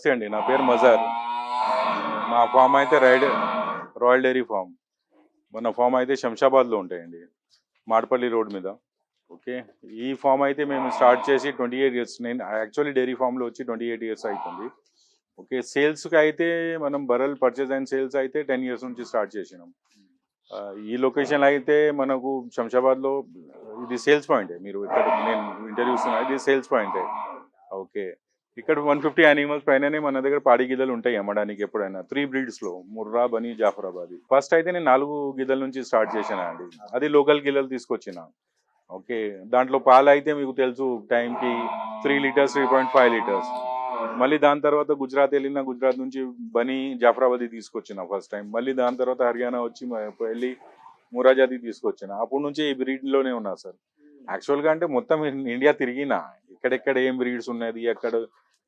నమస్తే అండి నా పేరు మజార్. మా ఫామ్ అయితే రైడ్ రాయల్ డైరీ ఫామ్. మన ఫామ్ అయితే శంషాబాద్లో ఉంటాయండి. మాడపల్లి రోడ్ మీద. ఓకే? ఈ ఫామ్ అయితే మేము స్టార్ట్ చేసి ట్వంటీ ఎయిట్ ఇయర్స్ నేను యాక్చువల్లీ డైరీ ఫామ్లో వచ్చి ట్వంటీ ఎయిట్ ఇయర్స్ అవుతుంది ఓకే? సేల్స్కి అయితే మనం బరల్ పర్చేజ్ అండ్ సేల్స్ అయితే టెన్ ఇయర్స్ నుంచి స్టార్ట్ చేసినాం. ఈ లొకేషన్ అయితే మనకు శంషాబాద్లో ఇది సేల్స్ పాయింటే మీరు ఇక్కడ నేను ఇంటర్వ్యూస్ ఇది సేల్స్ పాయింటే. ఓకే? ఇక్కడ వన్ ఫిఫ్టీ యానిమల్స్ పైననే మన దగ్గర పాడి గిద్దలు ఉంటాయి అమ్మడానికి ఎప్పుడైనా. త్రీ బ్రీడ్స్లో ముర్రా బనీ జాఫరాబాద్ ఫస్ట్ అయితే నేను నాలుగు గిద్దల నుంచి స్టార్ట్ చేశాను అండి. అది లోకల్ గిల్లలు తీసుకొచ్చిన. ఓకే దాంట్లో పాలు అయితే మీకు తెలుసు టైంకి three litres three point five litres మళ్ళీ దాని తర్వాత గుజరాత్ వెళ్ళిన గుజరాత్ నుంచి బనీ జాఫరాబాద్ తీసుకొచ్చిన ఫస్ట్ టైం మళ్ళీ దాని తర్వాత హర్యానా వచ్చి వెళ్ళి మురాజాది తీసుకొచ్చిన. అప్పటి నుంచి ఈ బ్రీడ్లోనే ఉన్నా సార్. యాక్చువల్గా అంటే మొత్తం ఇండియా తిరిగిన. ఎక్కడెక్కడ ఏం బ్రీడ్స్ ఉన్నది ఎక్కడ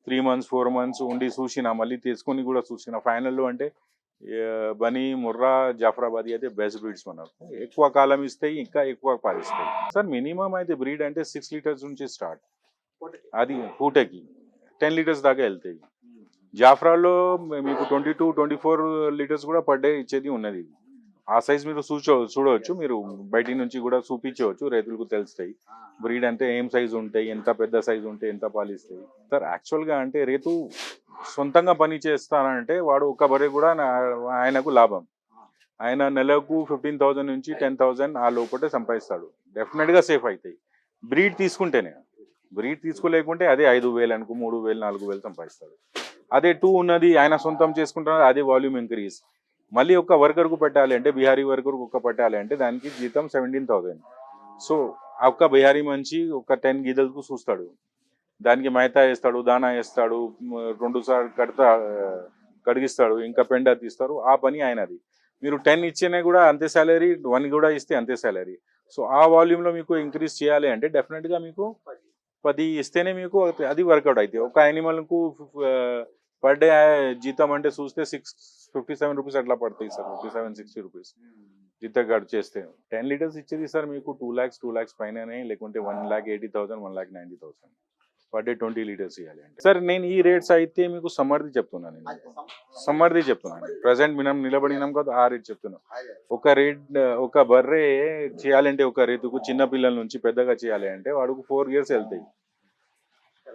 త్రీ మంత్స్ ఫోర్ మంత్స్ ఉండి చూసిన మళ్ళీ తీసుకొని కూడా చూసిన. ఫైనల్లో అంటే బనీ ముర్రా జాఫరాబాద్ అయితే బెస్ట్ బ్రీడ్స్ మనకు ఎక్కువ కాలం ఇస్తాయి ఇంకా ఎక్కువ పాలిస్తాయి. సార్ మినిమం అయితే బ్రీడ్ అంటే సిక్స్ లీటర్స్ నుంచి స్టార్ట్ అది పూటకి టెన్ లీటర్స్ దాకా వెళ్తాయి. జాఫ్రాలో మీకు twenty two twenty four litres కూడా పర్ డే ఇచ్చేది ఉన్నది. ఆ సైజ్ మీరు చూచో చూడవచ్చు. మీరు బయటి నుంచి కూడా చూపించవచ్చు. రైతులకు తెలుస్తాయి. బ్రీడ్ అంటే ఏం సైజు ఉంటాయి? ఎంత పెద్ద సైజు ఉంటాయి ఎంత పాలిస్తాయి? సార్ యాక్చువల్గా అంటే రైతు సొంతంగా పని చేస్తానంటే వాడు ఒక బరే కూడా ఆయనకు లాభం. ఆయన నెలకు ఫిఫ్టీన్ థౌసండ్ నుంచి టెన్ థౌసండ్ ఆ లోపటే సంపాదిస్తాడు. డెఫినెట్గా సేఫ్ అవుతాయి బ్రీడ్ తీసుకుంటేనే. బ్రీడ్ తీసుకోలేకుంటే అదే ఐదు వేలు అనుకో మూడు వేలు నాలుగు వేలు సంపాదిస్తాడు. అదే టూ ఉన్నది ఆయన సొంతం చేసుకుంటున్నారు అదే వాల్యూమ్ ఇంక్రీజ్. మళ్ళీ ఒక వర్కర్కు పెట్టాలి అంటే బిహారీ వర్కర్కు ఒక పెట్టాలి అంటే దానికి జీతం సెవెంటీన్ థౌజండ్ సో ఒక్క బిహారీ మంచి ఒక టెన్ గీదలకు చూస్తాడు. దానికి మైతా వేస్తాడు దానా వేస్తాడు రెండు సార్లు కడతా కడిగిస్తాడు ఇంకా పెండ తీస్తారు. ఆ పని ఆయనది. మీరు టెన్ ఇచ్చినా కూడా అంతే శాలరీ వన్ కూడా ఇస్తే అంతే శాలరీ సో ఆ వాల్యూమ్లో మీకు ఇంక్రీజ్ చేయాలి అంటే డెఫినెట్గా మీకు పది. ఇస్తేనే మీకు అది వర్కౌట్ అవుతాయి ఒక యానిమల్కు పర్ డే జీతం అంటే చూస్తే సిక్స్ ఫిఫ్టీ సెవెన్ రూపీస్ అట్లా పడతాయి sir fifty seven sixty rupees జీతం కార్డు చేస్తే టెన్ లీటర్స్ ఇచ్చేది సార్ మీకు టూ ల్యాక్స్ టూ ల్యాక్స్ పైననే లేకుంటే one lakh eighty thousand one lakh ninety thousand per day twenty litres ఇవ్వాలి అంటే. సార్ నేను ఈ రేట్స్ అయితే మీకు సమ్మర్ది చెప్తున్నాను నేను. సమ్మర్ది చెప్తున్నాను ప్రజెంట్ మనం నిలబడినాం కదా ఆ రేట్ చెప్తున్నాను ఒక రేట్ ఒక బర్రె చేయాలంటే ఒక రైతుకు చిన్న పిల్లల నుంచి పెద్దగా చేయాలి అంటే వాడుకు ఫోర్ ఇయర్స్ వెళ్తాయి.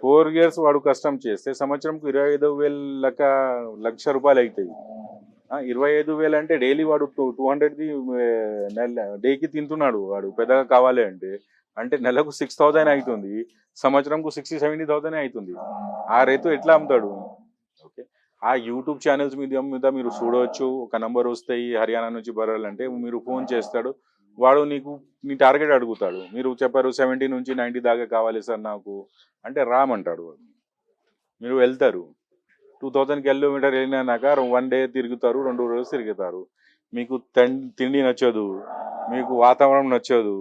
ఫోర్ ఇయర్స్ వాడు కష్టం చేస్తే సంవత్సరంకు ఇరవై ఐదు వేల లెక్క లక్ష రూపాయలు అవుతాయి ఇరవై ఐదు వేలు అంటే డైలీ వాడు టూ టూ హండ్రెడ్ది నెల డేకి తింటున్నాడు వాడు. పెద్దగా కావాలి అంటే అంటే నెలకు సిక్స్ థౌసండ్ అవుతుంది సంవత్సరంకు సిక్స్టీ సెవెంటీ థౌసండ్ అవుతుంది ఆ రైతు ఎట్లా అమ్ముతాడు? ఓకే. ఆ యూట్యూబ్ ఛానల్స్ మీద మీద మీరు చూడవచ్చు. ఒక నంబర్ వస్తాయి హర్యానా నుంచి బరాలంటే మీరు ఫోన్ చేస్తాడు. వాడు నీకు నీ టార్గెట్ అడుగుతాడు. మీరు చెప్పారు సెవెంటీ నుంచి నైంటీ దాకా కావాలి సార్ నాకు అంటే రామంటాడు వాడు. మీరు వెళ్తారు. టూ థౌజండ్ కిలోమీటర్ వెళ్ళినాక వన్ డే తిరుగుతారు రెండు రోజులు తిరుగుతారు. మీకు తిండి నచ్చదు మీకు వాతావరణం నచ్చదు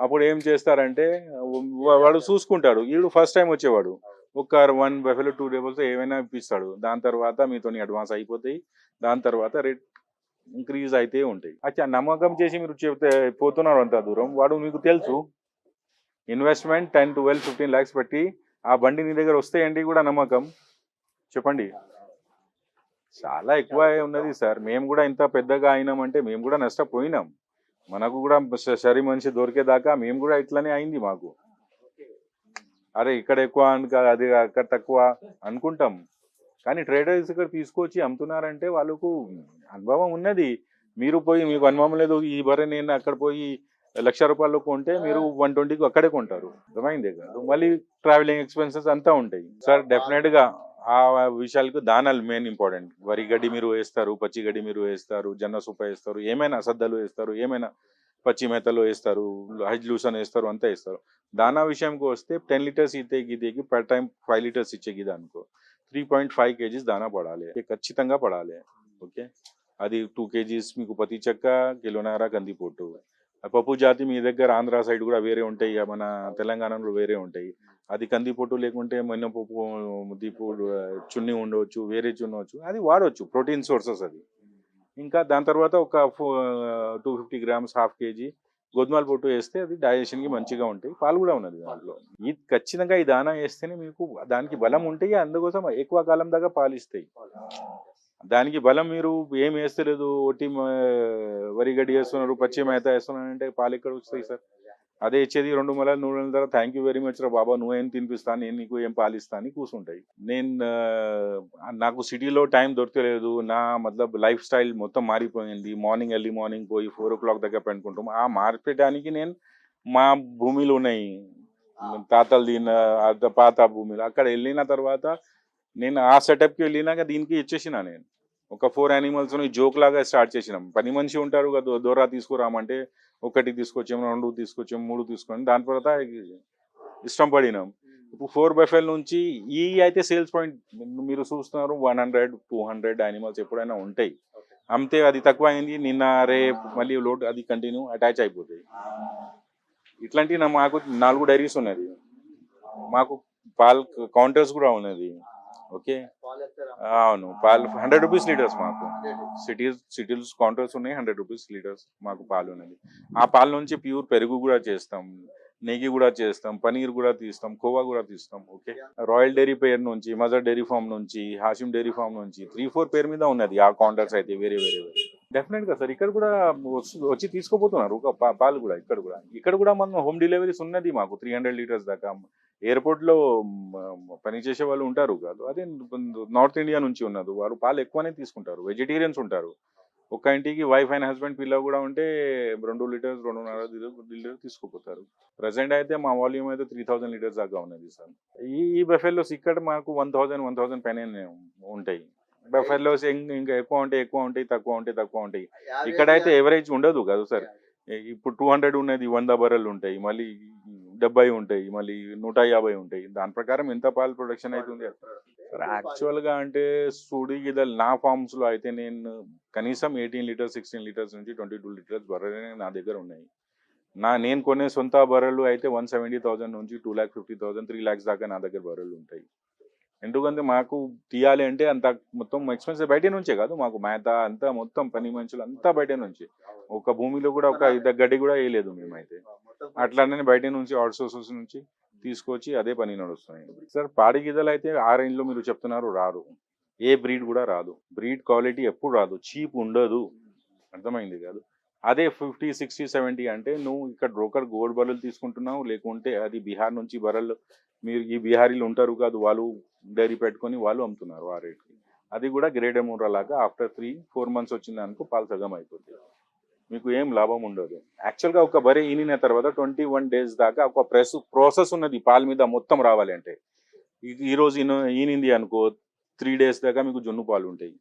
అప్పుడు ఏం చేస్తారంటే వాడు చూసుకుంటాడు. వీడు ఫస్ట్ టైం వచ్చేవాడు. ఒక వన్ బఫెలో టూ డేబుల్స్ ఏమైనా ఇప్పిస్తాడు. దాని తర్వాత మీతో అడ్వాన్స్ అయిపోతాయి. దాని తర్వాత రేట్ ఇంక్రీజ్ అయితే ఉంటాయి. అచ్చా నమ్మకం చేసి మీరు చెప్తే పోతున్నారు అంత దూరం. వాడు మీకు తెలుసు. Investment ten twelve fifteen lakhs పెట్టి ఆ బండి నీ దగ్గర వస్తాయండి కూడా నమ్మకం. చెప్పండి. చాలా ఎక్కువ ఉన్నది సార్. మేము కూడా ఇంత పెద్దగా అయినామంటే మేము కూడా నష్టపోయినాం. మనకు కూడా సరి మనిషి దొరికేదాకా మేము కూడా ఇట్లానే అయింది మాకు. అరే ఇక్కడ ఎక్కువ అను అది అక్కడ తక్కువ అనుకుంటాం. కానీ ట్రేడర్స్ ఇక్కడ తీసుకొచ్చి అమ్ముతున్నారంటే వాళ్ళకు అనుభవం ఉన్నది. మీరు పోయి మీకు అనుభవం లేదు ఈ బర్రె నేను అక్కడ పోయి లక్ష రూపాయలు కొంటే మీరు వన్ ట్వంటీకి అక్కడే కొంటారు. అర్థమైందే కాదు? మళ్ళీ ట్రావెలింగ్ ఎక్స్పెన్సెస్ అంతా ఉంటాయి. సార్ డెఫినెట్గా ఆ విషయాలకు దానాలు మెయిన్ ఇంపార్టెంట్ వరి గడ్డి మీరు వేస్తారు పచ్చి గడ్డి మీరు వేస్తారు జొన్న సూప వేస్తారు ఏమైనా సద్దలు వేస్తారు ఏమైనా పచ్చి మేతలు వేస్తారు హజ్ లూసన్ వేస్తారు అంతా వేస్తారు. దానా విషయంకి వస్తే టెన్ లీటర్స్ ఇతే గిదేకి పర్ టైం ఫైవ్ లీటర్స్ ఇచ్చే గిద అనుకో. త్రీ పాయింట్ ఫైవ్ కేజీస్ దానా పడాలి. ఖచ్చితంగా పడాలి. ఓకే అది టూ కేజీస్ మీకు పతి చెక్క కిలోనార కందిపోటు పప్పు జాతి మీ దగ్గర ఆంధ్ర సైడ్ కూడా వేరే ఉంటాయి మన తెలంగాణలో వేరే ఉంటాయి. అది కందిపోటు లేకుంటే మినపప్పు దీపు చున్ని ఉండవచ్చు వేరే చున్నవచ్చు అది వాడవచ్చు ప్రోటీన్ సోర్సెస్ అది. ఇంకా దాని తర్వాత ఒక two fifty grams half KG గోధుమల పొట్టు వేస్తే అది డైజెషన్కి మంచిగా ఉంటాయి. పాలు కూడా ఉన్నది దాంట్లో. ఈ ఖచ్చితంగా ఈ దానా వేస్తేనే మీకు దానికి బలం ఉంటాయి. అందుకోసం ఎక్కువ కాలం దాకా పాలు ఇస్తాయి. దానికి బలం మీరు ఏం వేస్తలేదు. ఒట్టి వరి గడ్డి వేస్తున్నారు పచ్చి మేత వేస్తున్నారు అంటే పాలు ఎక్కడ వస్తాయి సార్? అదే ఇచ్చేది రెండు నెలల మూడు నెలల తర్వాత థ్యాంక్ యూ వెరీ మచ్ రా బాబా నువ్వేం తినిపిస్తా నేను నీకు ఏం పాలిస్తా అని కూర్చుంటాయి నేను నాకు సిటీలో టైం దొరకలేదు నా మతలబ్ లైఫ్ స్టైల్ మొత్తం మారిపోయింది. మార్నింగ్ ఎర్లీ మార్నింగ్ పోయి ఫోర్ ఓ క్లాక్ దగ్గర పెట్టుకుంటాం ఆ మార్చడానికి నేను మా భూమిలో ఉన్నాయి. తాతలు దీని అర్ధ పాత భూమిలో. అక్కడ వెళ్ళిన తర్వాత నేను ఆ సెటప్కి వెళ్ళినాక దీనికి ఇచ్చేసిన నేను. ఒక ఫోర్ యానిమల్స్ జోక్ లాగా స్టార్ట్ చేసినాం. పని మనిషి ఉంటారు కదా దూరా తీసుకురామంటే ఒకటి తీసుకొచ్చాము రెండు తీసుకొచ్చాము మూడు తీసుకొని దాని తర్వాత ఇష్టం పడినాం. ఇప్పుడు ఫోర్ బై ఫైవ్ నుంచి ఈ అయితే సేల్స్ పాయింట్ మీరు చూస్తున్నారు one hundred two hundred animals ఎప్పుడైనా ఉంటాయి. అమ్మితే అది తక్కువ అయింది నిన్న రేపు మళ్ళీ లోడ్ అది కంటిన్యూ అటాచ్ అయిపోతాయి. ఇట్లాంటి మాకు నాలుగు డైరీస్ ఉన్నది. మాకు పాల్ కౌంటర్స్ కూడా ఉన్నది. ఓకే? అవును. పాలు హండ్రెడ్ రూపీస్ లీటర్స్ మాకు. సిటీస్ సిటీస్ కౌంటర్స్ ఉన్నాయి హండ్రెడ్ రూపీస్ లీటర్స్ మాకు పాలు ఉన్నది. ఆ పాల నుంచి ప్యూర్ పెరుగు కూడా చేస్తాం నెయ్యి కూడా చేస్తాం పనీర్ కూడా తీస్తాం కోవా కూడా తీస్తాం ఓకే? రాయల్ డైరీ పేరు నుంచి మదర్ డైరీ ఫామ్ నుంచి హాషిమ్ డైరీ ఫామ్ నుంచి త్రీ ఫోర్ పేరు మీద ఉన్నది ఆ కౌంటర్స్ అయితే వేరే వేరే వేరే. డెఫినెట్గా సార్ ఇక్కడ కూడా వచ్చి తీసుకోపోతున్నారు పాలు కూడా ఇక్కడ కూడా. ఇక్కడ కూడా మనం హోమ్ డెలివరీస్ ఉన్నది మాకు త్రీ హండ్రెడ్ లీటర్స్ దాకా. ఎయిర్పోర్ట్లో మ, పనిచేసే వాళ్ళు ఉంటారు కాదు. అదే నార్త్ ఇండియా నుంచి ఉన్నది. వారు పాలు ఎక్కువనే తీసుకుంటారు. వెజిటేరియన్స్ ఉంటారు. ఒక ఇంటికి వైఫ్ అండ్ హస్బెండ్ పిల్ల కూడా ఉంటే రెండు లీటర్స్ రెండున్నర లీటర్ తీసుకుపోతారు. ప్రజెంట్ అయితే మా వాల్యూమ్ అయితే త్రీ థౌసండ్ లీటర్స్ దాకా ఉన్నది సార్. ఈ ఈ బఫెల్లోస్ ఇక్కడ మాకు వన్ థౌసండ్ వన్ థౌసండ్ పైన ఉంటాయి. బఫెల్లోస్ ఇంకా ఎక్కువ ఉంటాయి ఎక్కువ ఉంటాయి తక్కువ ఉంటాయి తక్కువ ఉంటాయి. ఇక్కడైతే ఎవరేజ్ ఉండదు కదా సార్. ఇప్పుడు టూ హండ్రెడ్ ఉన్నది వంద బర్రెలు ఉంటాయి. మళ్ళీ డెబ్బై ఉంటాయి మళ్ళీ నూట యాభై ఉంటాయి. దాని ప్రకారం ఎంత పాలు ప్రొడక్షన్ అవుతుంది సార్ యాక్చువల్గా అంటే సూడి గిదల్ నా ఫార్మ్స్లో అయితే నేను కనీసం ఎయిటీన్ లీటర్స్ సిక్స్టీన్ లీటర్స్ నుంచి ట్వంటీ టూ లీటర్స్ బర్రెలు నా దగ్గర ఉన్నాయి. నా నేను కొనే సొంత బర్రెలు అయితే వన్ సెవెంటీ థౌసండ్ నుంచి two lakh fifty thousand three lakhs దాకా నా దగ్గర బర్రెలు ఉంటాయి. ఎందుకంటే మాకు తీయాలి అంటే అంత మొత్తం ఎక్స్పెన్సివ్ బయట నుంచే కాదు మాకు మేత అంతా మొత్తం పని మనుషులు అంతా బయట నుంచి. ఒక భూమిలో కూడా ఒక ఇద్దరు గడ్డి కూడా వేయలేదు మేమైతే. అట్లానే బయట నుంచి అవుట్సోర్సెస్ నుంచి తీసుకొచ్చి అదే పని నడుస్తున్నాయి. సార్ పాడి గిద్దలు అయితే ఆ రేంజ్లో లో మీరు చెప్తున్నారు రారు. ఏ బ్రీడ్ కూడా రాదు. బ్రీడ్ క్వాలిటీ ఎప్పుడు రాదు. చీప్ ఉండదు. అర్థమైంది కాదు. అదే ఫిఫ్టీ సిక్స్టీ సెవెంటీ అంటే నువ్వు ఇక్కడ బ్రోకర్ గోల్డ్ బర్రెలు తీసుకుంటున్నావు లేకుంటే అది బీహార్ నుంచి బర్రెలు మీరు ఈ బీహారీలు ఉంటారు కాదు వాళ్ళు డైరీ పెట్టుకొని వాళ్ళు అమ్ముతున్నారు ఆ రేట్కి అది కూడా గ్రేడ్ ఎమూరా లాగా ఆఫ్టర్ త్రీ ఫోర్ మంత్స్ వచ్చింది అనుకో పాలు సగం అయిపోతుంది మీకు ఏం లాభం ఉండదు. యాక్చువల్గా ఒక బరే ఈనిన తర్వాత ట్వంటీ వన్ డేస్ దాకా ఒక ప్రెస్ ప్రాసెస్ ఉన్నది పాల మీద మొత్తం రావాలి అంటే. ఈ- ఈ రోజు ఈనింది అనుకో త్రీ డేస్ దాకా మీకు జున్ను పాలు ఉంటాయి.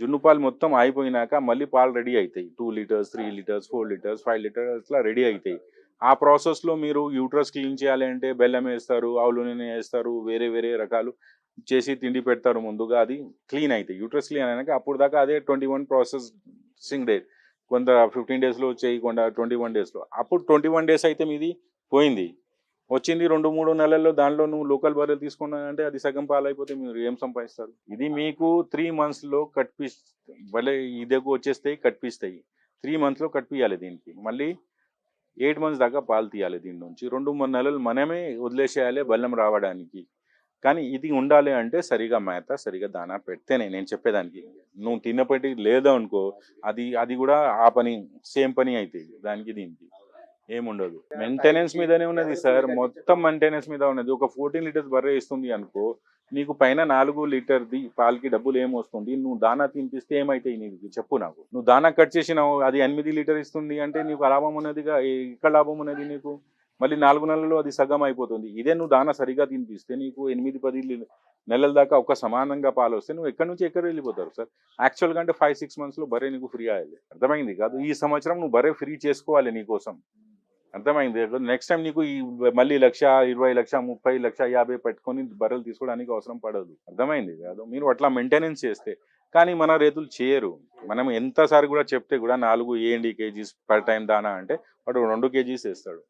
జున్ను పాలు మొత్తం అయిపోయినాక మళ్ళీ పాలు రెడీ అవుతాయి. Two litres three litres four litres five litres అట్లా రెడీ అవుతాయి. ఆ ప్రాసెస్లో మీరు యూట్రస్ క్లీన్ చేయాలి అంటే బెల్లం వేస్తారు ఆవులు నూనె వేస్తారు వేరే వేరే రకాలు. చేసి తిండి పెడతారు ముందుగా అది క్లీన్ అవుతాయి యూట్రస్ క్లీన్ అయినాక అప్పుడు దాకా అదే ట్వంటీ వన్ ప్రాసెసింగ్ డే. కొంత ఫిఫ్టీన్ డేస్లో చేయకుండా ట్వంటీ వన్ డేస్లో. అప్పుడు ట్వంటీ వన్ డేస్ అయితే మీది పోయింది. వచ్చింది రెండు మూడు నెలల్లో దానిలో నువ్వు లోకల్ బర్రెలు తీసుకున్నానంటే అది సగం పాలైపోతే మీరు ఏం సంపాదిస్తారు? ఇది మీకు త్రీ మంత్స్లో కట్పి భలే ఇదకు వచ్చేస్తాయి కట్పిస్తాయి. త్రీ మంత్స్లో కట్పియాలి దీనికి. మళ్ళీ ఎయిట్ మంత్స్ దాకా పాలు తీయాలి దీని నుంచి. రెండు మూడు నెలలు మనమే వదిలేసేయాలి బెల్లం రావడానికి. కానీ ఇది ఉండాలి అంటే సరిగా మేత సరిగా దానా పెడితేనే నేను చెప్పేదానికి. నువ్వు తిన్నప్పటి లేదా అనుకో అది అది కూడా ఆ పని సేమ్ పని అవుతుంది దానికి దీనికి. ఏముండదు. మెయింటెనెన్స్ మీదనే ఉన్నది సార్. మొత్తం మెయింటెనెన్స్ మీద ఉన్నది. ఒక ఫోర్టీన్ లీటర్స్ బర్రె ఇస్తుంది అనుకో నీకు పైన నాలుగు లీటర్ది పాలకి డబ్బులు ఏమొస్తుంది నువ్వు దానా తినిపిస్తే ఏమైతాయి నీకు? చెప్పు నాకు. నువ్వు దానా కట్ చేసినావు అది ఎనిమిది లీటర్ ఇస్తుంది అంటే నీకు లాభం ఉన్నదిగా? ఇక్కడ లాభం ఉన్నది నీకు? మళ్ళీ నాలుగు నెలల్లో అది సగం అయిపోతుంది. ఇదే నువ్వు దానా సరిగా తినిపిస్తే నీకు ఎనిమిది పది నెలల దాకా ఒక సమానంగా పాలు వస్తే నువ్వు ఎక్కడి నుంచి ఎక్కడ వెళ్ళిపోతారు సార్? యాక్చువల్గా అంటే ఫైవ్ సిక్స్ మంత్స్లో బరే నీకు ఫ్రీ అయ్యాలి. అర్థమైంది కాదు? ఈ సంవత్సరం నువ్వు బరే ఫ్రీ చేసుకోవాలి నీకోసం అర్థమైంది? నెక్స్ట్ టైం నీకు ఈ మళ్ళీ లక్ష ఇరవై లక్ష ముప్పై లక్ష యాభై పెట్టుకొని బర్రెలు తీసుకోవడానికి అవసరం పడదు. అర్థమైంది కాదు? మీరు అట్లా మెయింటెనెన్స్ చేస్తే కానీ మన రైతులు చేయరు. మనం ఎంతసారి కూడా చెప్తే కూడా నాలుగు ఏండి కేజీస్ పర్ టైం దానా అంటే వాడు రెండు కేజీస్ వేస్తాడు.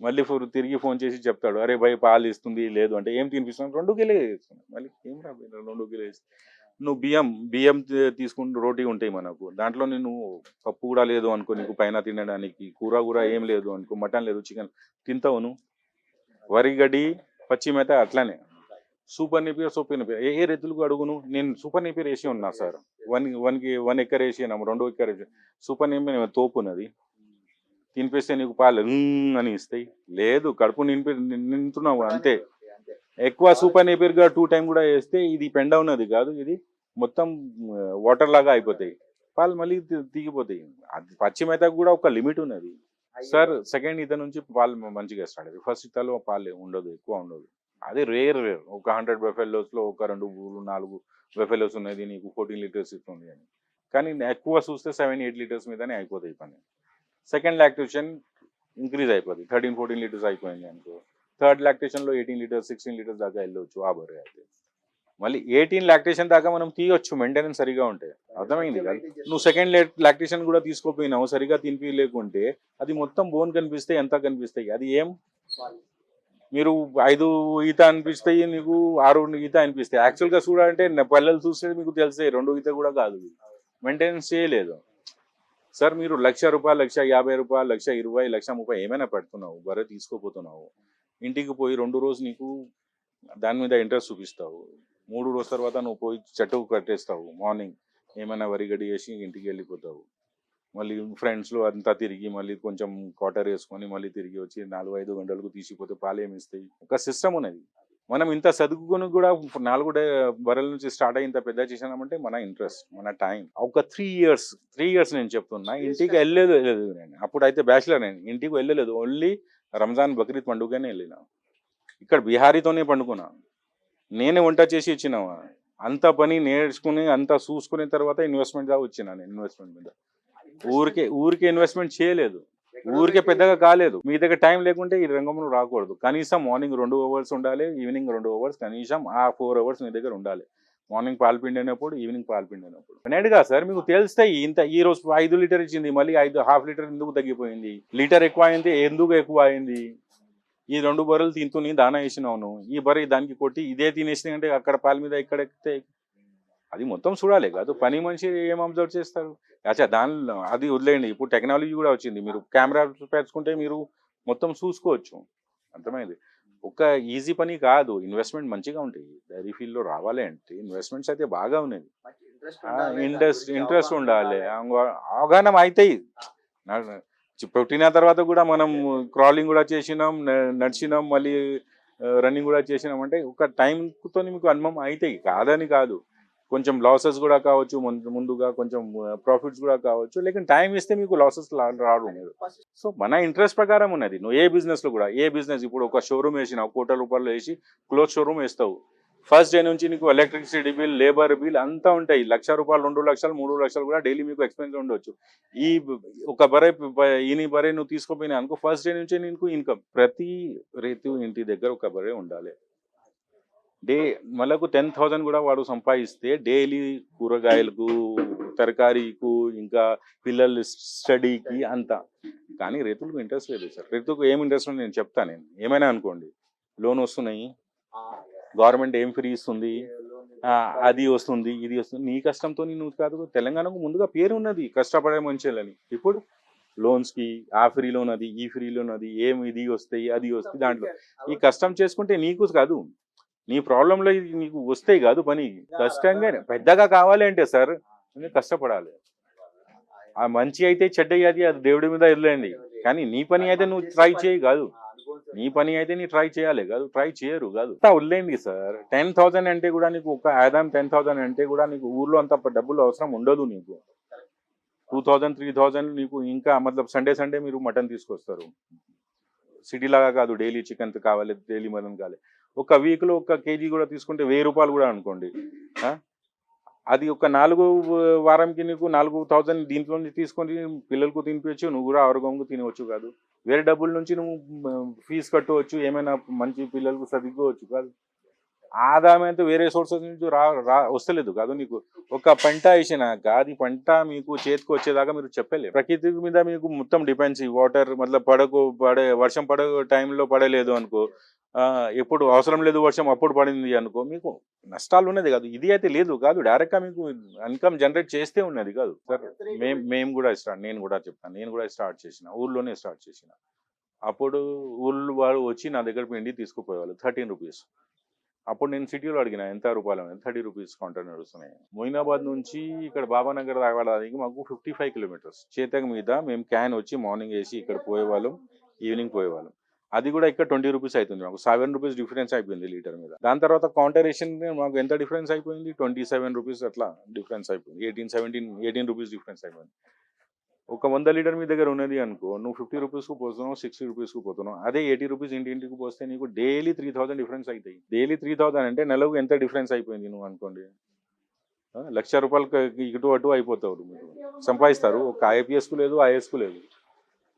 మళ్ళీ ఫోర్ తిరిగి ఫోన్ చేసి చెప్తాడు అరే భయ పాలు ఇస్తుంది లేదు అంటే ఏం తినిపిస్తున్నాం రెండు కిలో ఇస్తున్నాం మళ్ళీ ఏం రా రెండు కిలో నువ్వు బియ్యం బియ్యం తీసుకుంటూ రోటీ ఉంటాయి మనకు. దాంట్లో నేను పప్పు కూడా లేదు అనుకో నీకు పైన తినడానికి. కూర కూడా ఏం లేదు అనుకో మటన్ లేదు చికెన్ తింటావు నువ్వు? వరి గడ్డి పచ్చి మేత అట్లానే. Super నిపేర్ super నిపేర్. ఏ రైతులకు అడుగును? నేను సూపర్ నిపేర్ వేసి ఉన్నా సార్. వన్ వన్కి వన్ ఎక్కర్ వేసినాము రెండు ఎక్కర్ వేసి. సూపర్ నిపేర్ తోపు ఉన్నది తినిపిస్తే నీకు పాలు అని ఇస్తాయి. లేదు కడుపు నింపి నింటున్నావు అంతే. ఎక్కువ సూపర్ నేపియర్గా టూ టైం కూడా వేస్తే ఇది పెండ ఉన్నది కాదు ఇది మొత్తం వాటర్ లాగా అయిపోతాయి. పాలు మళ్ళీ దిగిపోతాయి అది పచ్చి మేతకు కూడా ఒక లిమిట్ ఉన్నది. సార్ సెకండ్ ఈత నుంచి పాలు మంచిగా స్టార్ట్ ఫస్ట్ ఈతలో పాలు ఉండదు ఎక్కువ ఉండదు. అది రేర్ రేర్. ఒక హండ్రెడ్ బెఫెల్లోస్లో ఒక రెండు మూడు నాలుగు బెఫెల్లోస్ ఉన్నది నీకు ఫోర్టీన్ లీటర్స్ ఇస్తుంది అని. కానీ ఎక్కువ చూస్తే సెవెన్ ఎయిట్ లీటర్స్ మీదనే అయిపోతాయి పని. సెకండ్ లాక్టేషన్ ఇంక్రీజ్ అయిపోతుంది థర్టీన్ ఫోర్టీన్ లీటర్స్ అయిపోయింది అనుకో. థర్డ్ లాక్టేషన్లో ఎయిటీన్ లీటర్స్ సిక్స్టీన్ లీటర్స్ దాకా వెళ్ళొచ్చు ఆ బర్రె అయితే. మళ్ళీ ఎయిటీన్ లాక్టేషన్ దాకా మనం తీయొచ్చు మెయింటెనెన్స్ సరిగా ఉంటే. అర్థమైంది కదా? నువ్వు సెకండ్ లాక్టేషన్ కూడా తీసుకోపోయినావు సరిగా తినిపి లేకుంటే అది మొత్తం బోన్ కనిపిస్తే ఎంత కనిపిస్తాయి? అది ఏం? మీరు ఐదు ఈత అనిపిస్తాయి నీకు ఆరు ఈత అనిపిస్తాయి. యాక్చువల్గా చూడాలంటే పల్లెలు చూస్తే మీకు తెలుస్తాయి రెండు ఈత కూడా కాదు. మెయింటెనెన్స్ చేయలేదు. సార్ మీరు లక్ష రూపాయలు లక్ష యాభై రూపాయలు లక్ష ఇరవై లక్ష ముప్పై ఏమైనా పెడుతున్నావు? బరే తీసుకోపోతున్నావు ఇంటికి పోయి రెండు రోజు నీకు దాని మీద ఇంట్రెస్ట్ చూపిస్తావు. మూడు రోజు తర్వాత నువ్వు పోయి చెట్టుకు కట్టేస్తావు. మార్నింగ్ ఏమైనా వరిగడి వేసి ఇంటికి వెళ్ళిపోతావు. మళ్ళీ ఫ్రెండ్స్లో అంతా తిరిగి మళ్ళీ కొంచెం క్వార్టర్ వేసుకొని మళ్ళీ తిరిగి వచ్చి నాలుగు ఐదు గంటలకు తీసిపోతే పాలు ఏమి ఇస్తాయి? ఒక సిస్టమ్ ఉన్నది. మనం ఇంత చదువుకొని కూడా నాలుగు బర్రెల నుంచి స్టార్ట్ అయ్యి ఇంత పెద్ద చేసామంటే మన ఇంట్రెస్ట్ మన టైం. ఒక త్రీ ఇయర్స్ త్రీ ఇయర్స్ నేను చెప్తున్నా ఇంటికి వెళ్ళలేదు వెళ్ళలేదు నేను. అప్పుడైతే బ్యాచిలర్ నేను. ఇంటికి వెళ్ళలేదు ఓన్లీ రంజాన్ బక్రీద్ పండుగనే వెళ్ళిన. ఇక్కడ బీహారీతోనే పండుకున్నా. నేనే వంట చేసి ఇచ్చినావా? అంత పని నేర్చుకుని అంత చూసుకున్న తర్వాత ఇన్వెస్ట్మెంట్ దాకా వచ్చిన నేను ఇన్వెస్ట్మెంట్ మీద. ఊరికే ఊరికే ఇన్వెస్ట్మెంట్ చేయలేదు. ఊరికే పెద్దగా కాలేదు. మీ దగ్గర టైం లేకుంటే ఈ రంగంలో రాకూడదు. కనీసం మార్నింగ్ రెండు అవర్స్ ఉండాలి ఈవినింగ్ రెండు అవర్స్ కనీసం ఆ ఫోర్ అవర్స్ మీ దగ్గర ఉండాలి. మార్నింగ్ పాలు పిండినప్పుడు ఈవినింగ్ పాలు అయినప్పుడు నేడుగా సార్ మీకు తెలిస్తే ఇంత ఈ రోజు ఐదు లీటర్ ఇచ్చింది మళ్ళీ ఐదు హాఫ్ లీటర్ ఎందుకు తగ్గిపోయింది? లీటర్ ఎక్కువ అయింది ఎందుకు ఎక్కువ అయింది ఈ రెండు బర్రెలు తింటుని దానా వేసినావును. ఈ బర్రె దానికి కొట్టి ఇదే తినేసినాయి అంటే అక్కడ పాల మీద ఇక్కడ ఎక్కితే? అది మొత్తం చూడాలి కాదు. పని మనిషి ఏం అబ్జర్వ్ చేస్తారు? అచ్చా దానిలో అది వదిలేయండి. ఇప్పుడు టెక్నాలజీ కూడా వచ్చింది. మీరు కెమెరా పెట్టుకుంటే మీరు మొత్తం చూసుకోవచ్చు. అర్థమైంది? ఒక ఈజీ పని కాదు. ఇన్వెస్ట్మెంట్ మంచిగా ఉంటాయి. డైరీ ఫీల్డ్లో రావాలి అంటే ఇన్వెస్ట్మెంట్స్ అయితే బాగా ఉన్నాయి. ఇంట్రెస్ట్ ఇంట్రెస్ట్ ఉండాలి. అవగాహన అవుతాయి పుట్టిన తర్వాత కూడా మనం క్రాలింగ్ కూడా చేసినాం నడిచినాం మళ్ళీ రన్నింగ్ కూడా చేసినాం అంటే ఒక టైంతో మీకు అనుభవం అవుతాయి కాదని కాదు. కొంచెం లాసెస్ కూడా కావచ్చు ముందుగా కొంచెం ప్రాఫిట్స్ కూడా కావచ్చు లేकिन టైం ఇస్తే మీకు లాసెస్ రాడు లేదు. సో మన ఇంట్రెస్ట్ ప్రకారం ఉన్నది. నువ్వు ఏ బిజినెస్లో కూడా ఏ బిజినెస్ ఇప్పుడు ఒక షోరూమ్ వేసినావు కోట్ల రూపాయలు వేసి క్లోత్ షోరూమ్ వేస్తావు. ఫస్ట్ డే నుంచి నీకు ఎలక్ట్రిసిటీ బిల్ లేబర్ బిల్ అంతా ఉంటాయి. లక్ష రూపాయలు రెండు లక్షలు మూడు లక్షలు కూడా డైలీ మీకు ఎక్స్పెన్స్ ఉండొచ్చు. ఈ ఒక బరే ఈ ఈని బరే నువ్వు తీసుకోపోయినా అనుకో ఫస్ట్ డే నుంచి నీకు ఇన్కమ్ ప్రతి రైతు ఇంటి దగ్గర ఒక బరే ఉండాలి. డే మళ్ళకు టెన్ థౌసండ్ కూడా వాడు సంపాదిస్తే డైలీ కూరగాయలకు తరకారీకు ఇంకా పిల్లల స్టడీకి అంతా. కానీ రైతులకు ఇంట్రెస్ట్ లేదు సార్. రైతుకు ఏం ఇంట్రెస్ట్ ఉంది నేను చెప్తాను నేను. ఏమైనా అనుకోండి లోన్ వస్తున్నాయి గవర్నమెంట్ ఏం ఫ్రీ ఇస్తుంది అది వస్తుంది ఇది వస్తుంది. నీ కష్టంతో నువ్వు కాదు తెలంగాణకు ముందుగా పేరు ఉన్నది కష్టపడే మనుషులని. ఇప్పుడు లోన్స్కి ఆ ఫ్రీ లోన్ అది ఈ ఫ్రీ లోన్ అది ఏం ఇది వస్తాయి అది వస్తాయి దాంట్లో. ఈ కష్టం చేసుకుంటే నీకు కాదు. నీ ప్రాబ్లంలో ఇది నీకు వస్తాయి కాదు పని. కష్టంగా పెద్దగా కావాలి అంటే సార్ కష్టపడాలి. ఆ మంచి అయితే చెడ్డ అది అది దేవుడి మీద వదిలేయండి కానీ నీ పని అయితే నువ్వు ట్రై చేయి కాదు. నీ పని అయితే నీ ట్రై చేయాలి కాదు ట్రై చేయరు కాదు. అంతా వదిలేండి సార్. టెన్ థౌసండ్ అంటే కూడా నీకు ఒక ఆదాయం టెన్ థౌసండ్ అంటే కూడా నీకు ఊర్లో అంత డబ్బులు అవసరం ఉండదు నీకు. టూ థౌజండ్ త్రీ థౌజండ్ నీకు ఇంకా మతలబ్ సండే సండే మీరు మటన్ తీసుకొస్తారు. సిటీ లాగా కాదు డైలీ చికెన్ కావాలి డైలీ మటన్ కావాలి. ఒక వీక్లో ఒక కేజీ కూడా తీసుకుంటే వెయ్యి రూపాయలు కూడా అనుకోండి. అది ఒక నాలుగు వారంకి నీకు నాలుగు థౌజండ్ దీంట్లో నుంచి తీసుకొని పిల్లలకు తినిపించు నువ్వు కూడా ఆరోగ్యంగా తినవచ్చు కాదు. వేరే డబ్బుల నుంచి నువ్వు ఫీజు కట్టవచ్చు ఏమైనా మంచి పిల్లలకు చదువుకోవచ్చు కాదు. ఆదాయం అయితే వేరే సోర్సెస్ నుంచి రా రా వస్తలేదు కాదు నీకు. ఒక పంట వేసినాక అది పంట మీకు చేతికి వచ్చేదాకా మీరు చెప్పలేదు ప్రకృతి మీద మీకు మొత్తం డిపెండ్స్ వాటర్ మళ్ళీ పడకు పడే వర్షం పడే టైంలో పడలేదు అనుకో ఎప్పుడు అవసరం లేదు వర్షం అప్పుడు పడింది అనుకో మీకు నష్టాలు ఉన్నది కాదు. ఇది అయితే లేదు కాదు. డైరెక్ట్గా మీకు ఇన్కమ్ జనరేట్ చేస్తే ఉన్నది కాదు. సార్ మేము మేము కూడా స్టార్ట్ నేను కూడా చెప్తాను. నేను కూడా స్టార్ట్ చేసిన ఊర్లోనే స్టార్ట్ చేసిన. అప్పుడు ఊళ్ళు వాళ్ళు వచ్చి నా దగ్గర పిండి తీసుకుపోయేవాళ్ళు థర్టీన్ రూపీస్. అప్పుడు నేను సిటీలో అడిగిన ఎంత రూపాయలు? థర్టీ రూపీస్ కౌంటర్ నడుస్తున్నాయి మొయినాబాద్ నుంచి ఇక్కడ బాబానగర్ రావడానికి మాకు ఫిఫ్టీ ఫైవ్ కిలోమీటర్స్. చేతక మీద మేము క్యాన్ వచ్చి మార్నింగ్ వేసి ఇక్కడ పోయేవాళ్ళం ఈవినింగ్ పోయేవాళ్ళం. అది కూడా ఇక్కడ ట్వంటీ రూపీస్ అవుతుంది మాకు సెవెన్ రూపీస్ డిఫరెన్స్ అయిపోయింది లీటర్ మీద. దాని తర్వాత కౌంటరేషన్ మాకు ఎంత డిఫరెన్స్ అయిపోయింది? ట్వంటీ సెవెన్ రూపీస్ అట్లా డిఫరెన్స్ అయిపోయింది. Eighteen seventeen eighteen rupees difference అయిపోయింది. ఒక వంద లీటర్ మీ దగ్గర ఉన్నది అనుకో నువ్వు ఫిఫ్టీ రూపీస్కు పోతున్నావు సిక్స్టీ రూపీస్కు పోతున్నావు అదే ఎయిటీ రూపీస్ ఇంటి ఇంటికి పోస్తే నీకు డైలీ త్రీ థౌసండ్ డిఫరెన్స్ అవుతాయి డైలీ త్రీ థౌసండ్ అంటే నెలకు ఎంత డిఫరెన్స్ అయిపోయింది నువ్వు అనుకోండి? లక్ష రూపాయలు ఇటు అటు అయిపోతావు మీరు సంపాదిస్తారు ఒక ఐపీఎస్కు లేదు ఐఎస్కు లేదు.